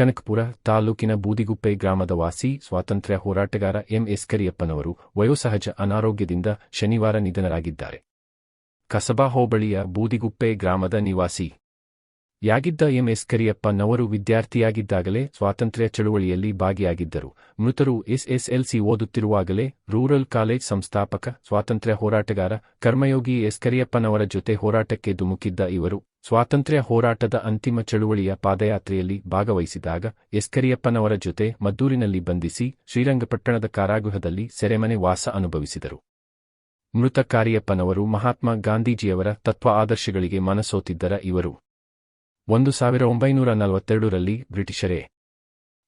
ಕನಕಪುರ ತಾಲೂಕಿನ ಬೂದಿಗುಪ್ಪೆ ಗ್ರಾಮದ ವಾಸಿ, ಸ್ವಾತಂತ್ರ್ಯ ಹೋರಾಟಗಾರ ಎಂ. ಎಸ್ ಕರಿಯಪ್ಪನವರು ವಯೋಸಹಜ ಅನಾರೋಗ್ಯದಿಂದ ಶನಿವಾರ ನಿಧನರಾಗಿದ್ದಾರೆ. ಕಸಬಾ ಹೋಬಳಿಯ ಬೂದಿಗುಪ್ಪೆ ಗ್ರಾಮದ ನಿವಾಸಿ ಯಾಗಿದ್ದ ಎಂ. ಎಸ್. ಕರಿಯಪ್ಪನವರು ವಿದ್ಯಾರ್ಥಿಯಾಗಿದ್ದಾಗಲೇ ಸ್ವಾತಂತ್ರ್ಯ ಚಳುವಳಿಯಲ್ಲಿ ಭಾಗಿಯಾಗಿದ್ದರು. ಮೃತರು ಎಸ್ಎಸ್ಎಲ್ಸಿ ಓದುತ್ತಿರುವಾಗಲೇ ರೂರಲ್ ಕಾಲೇಜ್ ಸಂಸ್ಥಾಪಕ, ಸ್ವಾತಂತ್ರ್ಯ ಹೋರಾಟಗಾರ, ಕರ್ಮಯೋಗಿ ಎಸ್. ಕರಿಯಪ್ಪನವರ ಜೊತೆ ಹೋರಾಟಕ್ಕೆ ಧುಮುಕಿದ್ದ ಇವರು ಸ್ವಾತಂತ್ರ್ಯ ಹೋರಾಟದ ಅಂತಿಮ ಚಳುವಳಿಯ ಪಾದಯಾತ್ರೆಯಲ್ಲಿ ಭಾಗವಹಿಸಿದಾಗ ಎಸ್. ಕರಿಯಪ್ಪನವರ ಜೊತೆ ಮದ್ದೂರಿನಲ್ಲಿ ಬಂಧಿಸಿ ಶ್ರೀರಂಗಪಟ್ಟಣದ ಕಾರಾಗೃಹದಲ್ಲಿ ಸೆರೆಮನೆ ವಾಸ ಅನುಭವಿಸಿದರು. ಮೃತ ಕಾರಿಯಪ್ಪನವರು ಮಹಾತ್ಮ ಗಾಂಧೀಜಿಯವರ ತತ್ವ ಆದರ್ಶಗಳಿಗೆ ಮನಸೋತಿದ್ದರ ಇವರು. ಒಂದು ಸಾವಿರ ಒಂಬೈನೂರ ನಲವತ್ತೆರಡರಲ್ಲಿ ಬ್ರಿಟಿಷರೇ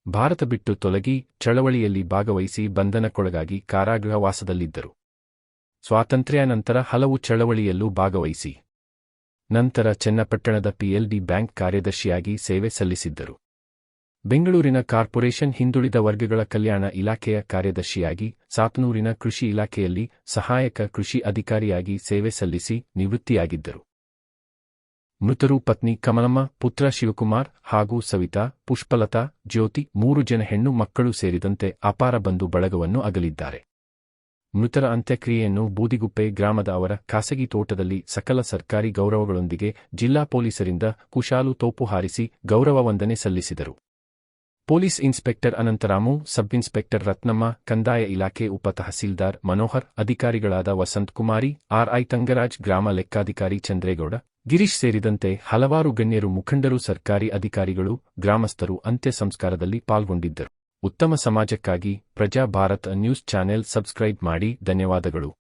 ಭಾರತ ಬಿಟ್ಟು ತೊಲಗಿ ಚಳವಳಿಯಲ್ಲಿ ಭಾಗವಹಿಸಿ ಬಂಧನಕ್ಕೊಳಗಾಗಿ ಕಾರಾಗೃಹವಾಸದಲ್ಲಿದ್ದರು ಸ್ವಾತಂತ್ರ್ಯಾನಂತರ ಹಲವು ಚಳವಳಿಯಲ್ಲೂ ಭಾಗವಹಿಸಿ. ನಂತರ ಚನ್ನಪಟ್ಟಣದ ಪಿಎಲ್ಡಿ ಬ್ಯಾಂಕ್ ಕಾರ್ಯದರ್ಶಿಯಾಗಿ ಸೇವೆ ಸಲ್ಲಿಸಿದ್ದರು. ಬೆಂಗಳೂರಿನ ಕಾರ್ಪೊರೇಷನ್ ಹಿಂದುಳಿದ ವರ್ಗಗಳ ಕಲ್ಯಾಣ ಇಲಾಖೆಯ ಕಾರ್ಯದರ್ಶಿಯಾಗಿ, ಸಾತನೂರಿನ ಕೃಷಿ ಇಲಾಖೆಯಲ್ಲಿ ಸಹಾಯಕ ಕೃಷಿ ಅಧಿಕಾರಿಯಾಗಿ ಸೇವೆ ಸಲ್ಲಿಸಿ ನಿವೃತ್ತಿಯಾಗಿದ್ದರು. ಮೃತರು ಪತ್ನಿ ಕಮಲಮ್ಮ, ಪುತ್ರ ಶಿವಕುಮಾರ್ ಹಾಗೂ ಸವಿತಾ, ಪುಷ್ಪಲತಾ, ಜ್ಯೋತಿ ಮೂರು ಜನ ಹೆಣ್ಣು ಮಕ್ಕಳು ಸೇರಿದಂತೆ ಅಪಾರ ಬಂಧು ಬಳಗವನ್ನು ಅಗಲಿದ್ದಾರೆ. ಮೃತರ ಅಂತ್ಯಕ್ರಿಯೆಯನ್ನು ಬೂದಿಗುಪ್ಪೆ ಗ್ರಾಮದ ಅವರ ಖಾಸಗಿ ತೋಟದಲ್ಲಿ ಸಕಲ ಸರ್ಕಾರಿ ಗೌರವಗಳೊಂದಿಗೆ ಜಿಲ್ಲಾ ಪೊಲೀಸರಿಂದ ಕುಶಾಲು ತೋಪು ಹಾರಿಸಿ ಗೌರವ ವಂದನೆ ಸಲ್ಲಿಸಿದರು. Police inspector Anantharamu, sub inspector Ratnamma, ಕಂದಾಯ ಇಲಾಖೆ ಉಪ ತಹಸೀಲ್ದಾರ್ ಮನೋಹರ್, ಅಧಿಕಾರಿಗಳಾದ ವಸಂತ್ ಕುಮಾರಿ ಆರ್ಐ ತಂಗರಾಜ್, ಗ್ರಾಮ ಲೆಕ್ಕಾಧಿಕಾರಿ ಚಂದ್ರೇಗೌಡ ಗಿರೀಶ್ ಸೇರಿದಂತೆ ಹಲವಾರು ಗಣ್ಯರು ಮುಖಂಡರು, ಸರ್ಕಾರಿ ಅಧಿಕಾರಿಗಳು, ಗ್ರಾಮಸ್ಥರು ಅಂತ್ಯ ಸಂಸ್ಕಾರದಲ್ಲಿ ಪಾಲ್ಗೊಂಡಿದ್ದರು. ಉತ್ತಮ ಸಮಾಜಕ್ಕಾಗಿ ಪ್ರಜಾ ಭಾರತ್ ನ್ಯೂಸ್ ಚಾನೆಲ್ ಸಬ್ಸ್ಕ್ರೈಬ್ ಮಾಡಿ, ಧನ್ಯವಾದಗಳು.